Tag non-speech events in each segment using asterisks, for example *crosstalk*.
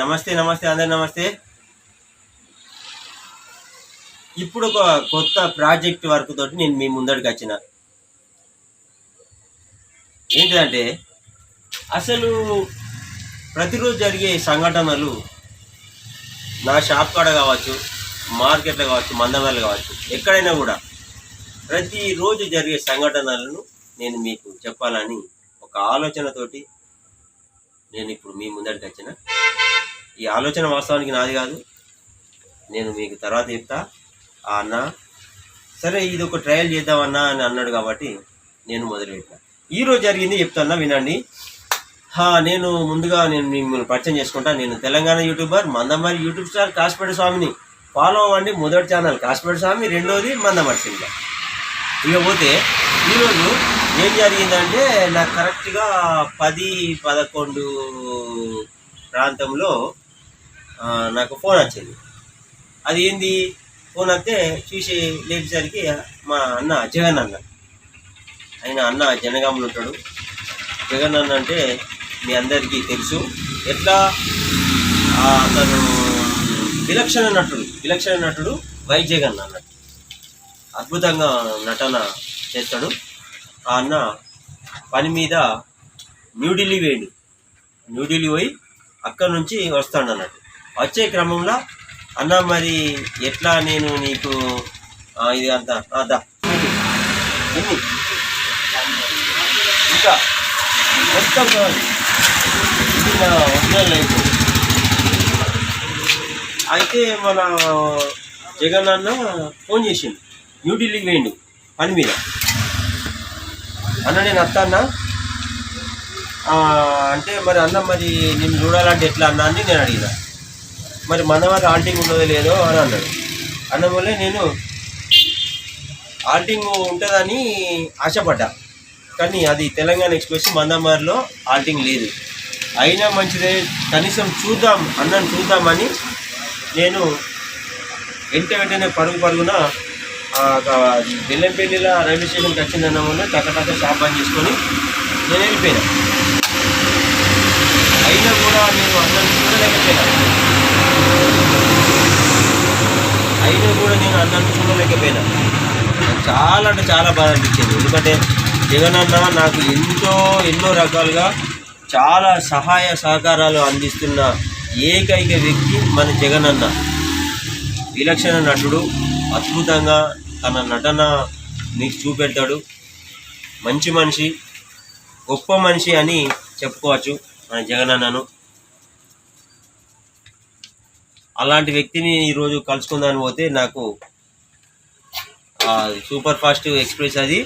నమస్తే నమస్తే అందరు నమస్తే. ఇప్పుడు ఒక కొత్త ప్రాజెక్ట్ వర్క్ తోటి నేను మీ ముందడికి వచ్చిన. ఏంటిదంటే అసలు ప్రతిరోజు జరిగే సంఘటనలు నా షాప్ కాడ కావచ్చు మార్కెట్లో కావచ్చు మందమల్లి కావచ్చు ఎక్కడైనా కూడా ప్రతిరోజు జరిగే సంఘటనలను నేను మీకు చెప్పాలని ఒక ఆలోచనతోటి నేను ఇప్పుడు మీ ముందడికి వచ్చిన. ఈ ఆలోచన వాస్తవానికి నాది కాదు. నేను మీకు తర్వాత చెప్తా. ఆ అన్న సరే ఇది ఒక ట్రయల్ చేద్దామన్నా అని అన్నాడు కాబట్టి నేను మొదలుపెట్టిన. ఈరోజు జరిగింది చెప్తాన్నా వినండి. నేను ముందుగా నేను మిమ్మల్ని పరిచయం చేసుకుంటా. నేను Telangana YouTuber Mandamarri YouTube star Kasipeta స్వామిని ఫాలో అవ్వండి. మొదటి ఛానల్ కాసిపేట స్వామి రెండోది మందమరి సింగ ఇకపోతే ఈరోజు ఏం జరిగిందంటే నాకు కరెక్ట్గా పది పదకొండు ప్రాంతంలో నాకు ఫోన్ వచ్చింది. అది ఏంది? ఫోన్ వస్తే చూసి లేచేసరికి మా అన్న జగన్ అన్న. ఆయన అన్న జనగాములు ఉంటాడు. జగన్ అన్న అంటే మీ అందరికీ తెలుసు. ఎట్లా? అతను విలక్షణ నటుడు విలక్షణ నటుడు వై జగన్ అన్నట్టు అద్భుతంగా నటన చేస్తాడు. ఆ అన్న పని మీద న్యూఢిల్లీ వేయండి. న్యూఢిల్లీ పోయి అక్కడ నుంచి వస్తాడు అన్నట్టు వచ్చే క్రమంలో అన్న మరి ఎట్లా నేను నీకు ఇది అంతా అద్దా ఎన్ని? ఇంకా మొత్తం కావాలి. ఇది నా ఒరిజినల్ లైఫ్ అయితే మన జగన్ అన్న ఫోన్ చేసిండు న్యూఢిల్లీకి వేయండు పని మీద అన్న నేను అత్తన్నా అంటే మరి అన్న మరి నేను చూడాలంటే ఎట్లా అన్నా అని నేను అడిగినా మరి మన వారి ఆల్టింగ్ ఉన్నదో లేదో అని అన్నాడు. అన్న వల్లే నేను ఆల్టింగ్ ఉంటుందని ఆశపడ్డా. కానీ అది తెలంగాణ ఎక్స్ప్రెస్ మందమారిలో ఆల్టింగ్ లేదు. అయినా మంచిదే కనీసం చూద్దాం అన్నం చూద్దామని నేను వెంట వెంటనే పరుగు పరుగున ఒక బెల్లంపల్లిలో రైల్వే స్టేషన్కి వచ్చిందన్న వల్ల టక్క షాప్ బంద్ చేసుకొని నేను వెళ్ళిపోయాను. అయినా కూడా నేను అన్నం చూడలేకపోయినా అయినా కూడా నేను అన్నాన్ని చూడలేకపోయినా. చాలా అంటే చాలా బాధ అనిపించింది. ఎందుకంటే జగన్ అన్న నాకు ఎంతో ఎన్నో రకాలుగా చాలా సహాయ సహకారాలు అందిస్తున్న ఏకైక వ్యక్తి మన జగన్ అన్న. విలక్షణ నటుడు అద్భుతంగా తన నటన మీకు చూపెడతాడు. మంచి మనిషి గొప్ప మనిషి అని చెప్పుకోవచ్చు మన జగన్ అన్నను. అలాంటి వ్యక్తిని ఈరోజు కలుసుకుందాని పోతే నాకు సూపర్ ఫాస్ట్ ఎక్స్ప్రెస్ అది.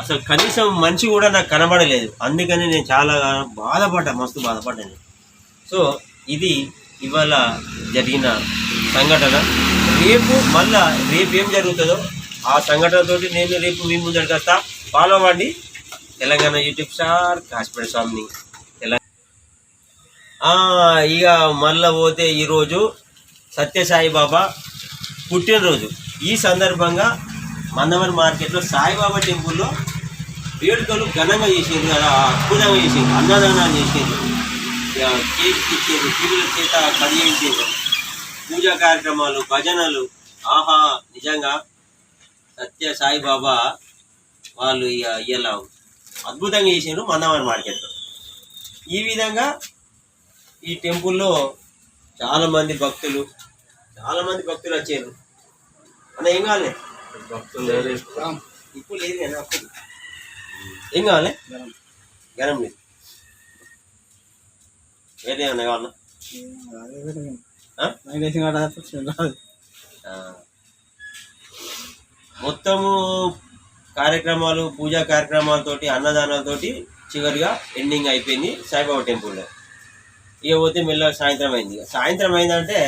అసలు కనీసం మనిషి కూడా నాకు కనబడలేదు. అందుకని నేను చాలా బాధపడ్డా మస్తు బాధపడ్డాను సో ఇది ఇవాళ జరిగిన సంఘటన. రేపు మళ్ళా రేపు ఏం జరుగుతుందో ఆ సంఘటనతోటి నేను రేపు మీ ముందరికి వస్తా. ఫాలో అవ్వండి. తెలంగాణ యూట్యూబ్ స్టార్ కాశ్మీర్ స్వామిని తెలంగాణ. ఇక మళ్ళా పోతే ఈరోజు సత్యసాయిబాబా పుట్టినరోజు. ఈ సందర్భంగా మందవరి మార్కెట్లో సాయిబాబా టెంపుల్లో వేడుకలు ఘనంగా చేసేది అద్భుతంగా చేసేది అన్నదానాలు చేసిండ్రు. ఇక కేక్ ఇచ్చేది పిల్లల చేత కడిగించిండ్రు పూజా కార్యక్రమాలు భజనలు ఆహా నిజంగా సత్య సాయిబాబా వాళ్ళు ఇక ఇలా అద్భుతంగా చేసారు మందవరి మార్కెట్లో. ఈ విధంగా ఈ టెంపుల్లో చాలా మంది భక్తులు చాలా మంది భక్తులు వచ్చారు. అన్న ఏం కావాలి? ఇప్పుడు లేదు కానీ అప్పుడు. ఏం కావాలి? గరం. లేదు. వేరే ఏమన్నా కావాలా. మొత్తము కార్యక్రమాలు పూజా కార్యక్రమాలతోటి అన్నదానాలతోటి చివరిగా ఎండింగ్ అయిపోయింది సాయిబాబా టెంపుల్లో. ఇక పోతే మెల్లగా సాయంత్రం అయింది. సాయంత్రం అయిందంటే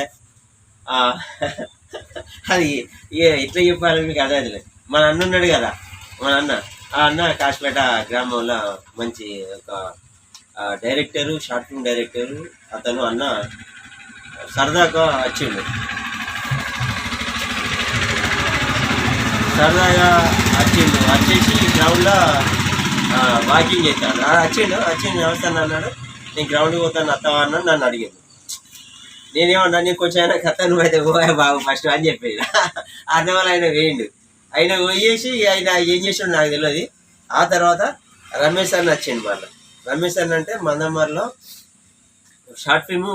అది ఎట్లా చెప్పాలని మీకు అదే లేదు మన అన్న ఉన్నాడు కదా మన అన్న. ఆ అన్న కాశపేట గ్రామంలో మంచి ఒక డైరెక్టరు షార్ట్ ఫిల్మ్ డైరెక్టరు. అతను అన్న సరదాగా వచ్చిండు. సరదాగా వచ్చిండు. వచ్చేసి గ్రౌండ్లో వాకింగ్ చేస్తాడు. వచ్చిండు వచ్చిండు నమస్తే అన్నాడు. నేను గ్రౌండ్కి పోతాను అత్తవా అన్న నన్ను అడిగాను నేనేమన్నా నేను కొంచెం అయినా కథ నువ్వైతే పోయా బాబు ఫస్ట్ అని చెప్పేది. *laughs* అన్న ఆయన వేయండు. ఆయన పోయేసి ఆయన ఏం చేసాడు నాకు తెలియదు. ఆ తర్వాత రమేష్ అన్న వచ్చిండు మళ్ళీ. రమేష్ అన్న అంటే మందమర్లో షార్ట్ ఫిల్మ్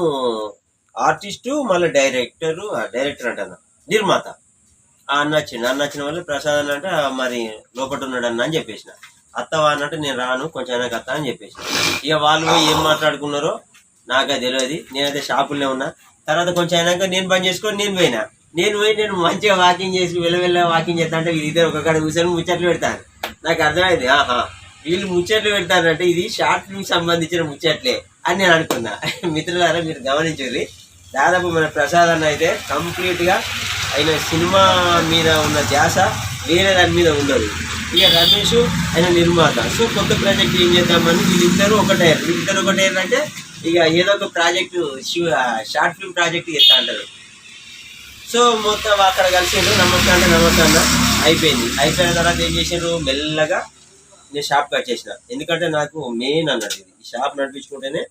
ఆర్టిస్టు మళ్ళీ డైరెక్టరు డైరెక్టర్ అంటాను నిర్మాత. అన్న వచ్చిండు. అన్న వచ్చిన వాళ్ళు ప్రసాద్ అన్న అంటే మరి లోపల ఉన్నాడు అన్న అని చెప్పేసిన. అత్తవా అన్నట్టు నేను రాను కొంచెం అయినా అత్త అని చెప్పేసి. ఇక వాళ్ళు పోయి ఏం మాట్లాడుకున్నారో నాకే తెలియదు. నేనైతే షాపుల్లో ఉన్నా. తర్వాత కొంచెం అయినాక నేను పని చేసుకొని నేను పోయినా. నేను పోయి నేను మంచిగా వాకింగ్ చేసి వెళ్ళ వాకింగ్ చేస్తా అంటే వీళ్ళిద్దరు ఒక కూర్చొని ముచ్చట్లు పెడతాను నాకు అర్థమైంది. ఆహా వీళ్ళు ముచ్చట్లు పెడతారంటే ఇది షార్ట్ ఫిల్మ్ సంబంధించిన ముచ్చట్లే అని నేను అనుకున్నా. *laughs* మిత్రులారా మీరు గమనించాలి దాదాపు మన ప్రసాద్ అన్న అయితే కంప్లీట్గా ఆయన సినిమా మీద ఉన్న ధ్యాస వేరే దాని మీద ఉండదు. ఇక రమేష్ ఆయన నిర్మాత. సో కొత్త ప్రాజెక్ట్ ఏం చేద్దామని వీళ్ళిద్దరూ ఒకటయ్యారు వీళ్ళిద్దరు ఒకటయ్యారు అంటే ఇక ఏదో ఒక ప్రాజెక్టు షార్ట్ ఫిల్మ్ ప్రాజెక్ట్ చేస్తా అంటారు. సో మొత్తం అక్కడ కలిసిండ్రు. నమస్తే అంటే నమస్తే అన్న. అయిపోయింది. అయిపోయిన తర్వాత ఏం చేసిండ్రు? మెల్లగా నేను షాప్ కట్ చేసిన ఎందుకంటే నాకు మెయిన్ అన్నది ఇది. ఈ షాప్ నడిపించుకుంటేనే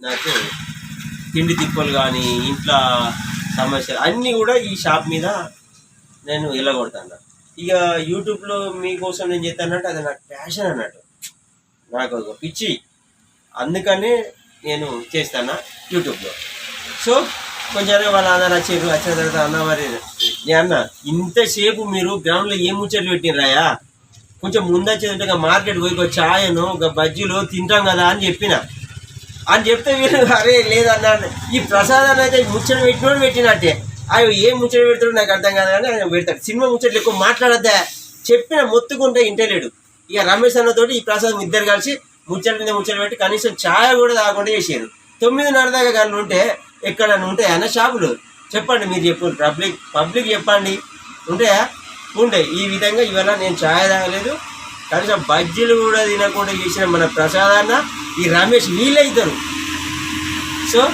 నాకు తిండి తిప్పలు కానీ ఇంట్లో సమస్యలు అన్నీ కూడా ఈ షాప్ మీద నేను వెళ్ళగొడతాను ఇక యూట్యూబ్లో మీకోసం నేను చేస్తానంటే అది నాకు ప్యాషన్ అన్నట్టు. నాకు ఒక పిచ్చి. అందుకని నేను చేస్తాను యూట్యూబ్లో సో కొంచెం వాళ్ళ ఆధార్ వచ్చారు వచ్చిన తర్వాత అన్న మరి అన్న ఇంతసేపు మీరు గ్రౌండ్లో ఏం ముచ్చట్లు పెట్టినరాయా కొంచెం ముందు ఒక మార్కెట్ పోయి ఒక ఛాయను ఒక బజ్జీలో తింటాం కదా అని చెప్పిన. అని చెప్తే వీళ్ళు అరే లేదన్నా ఈ ప్రసాదాన్ని అయితే ముచ్చట పెట్టినోడు పెట్టినట్టే. అవి ఏం ముచ్చట పెడతాడు నాకు అర్థం కాదు కానీ ఆయన పెడతాడు. సినిమా ముచ్చట్లు ఎక్కువ మాట్లాడద్దా? చెప్పిన మొత్తుకుంటే ఇంటలేడు ఇక రమేష్ అన్నతోటి ఈ ప్రసాదం ఇద్దరు కలిసి ముచ్చట మీద ముచ్చట పెట్టి కనీసం ఛాయ కూడా తాగకుండా చేసారు తొమ్మిదిన్నర దాకా కానీ ఉంటే ఎక్కడన్నా ఉంటాయి? అన్న షాపులు. చెప్పండి మీరు చెప్పండి. పబ్లిక్ పబ్లిక్ చెప్పండి. ఉంటాయా? ఉండే. ఈ విధంగా ఇవాళ నేను ఛాయ్ తాగలేదు. కనీసం బజ్జీలు కూడా తినకుండా చేసిన మన ప్రసాదాన్న ఈ రమేష్ వీళ్ళైతారు సో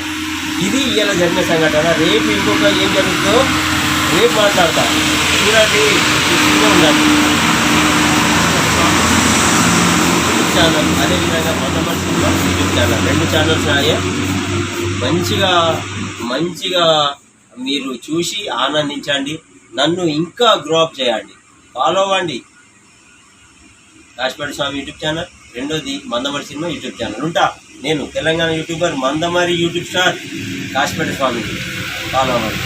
ఇది ఇవాళ జరిగిన సంఘటన. రేపు ఇంకొక ఏం జరుగుతుందో రేపు మాట్లాడతా. చూడండి ఉండాలి. ఛానల్ అదేవిధంగా మొట్టమొదటి సినిమా యూట్యూబ్ ఛానల్. రెండు ఛానల్స్ నాయే మంచిగా మంచిగా మీరు చూసి ఆనందించండి. నన్ను ఇంకా గ్రో అప్ చేయండి. ఫాలో అవ్వండి. Kasipeta Swamy YouTube channel. రెండోది మందమరి సినిమా యూట్యూబ్ ఛానల్. ఉంటా. నేను Telangana YouTuber Mandamarri YouTube star Kasipeta Swamy follow అవ్వండి.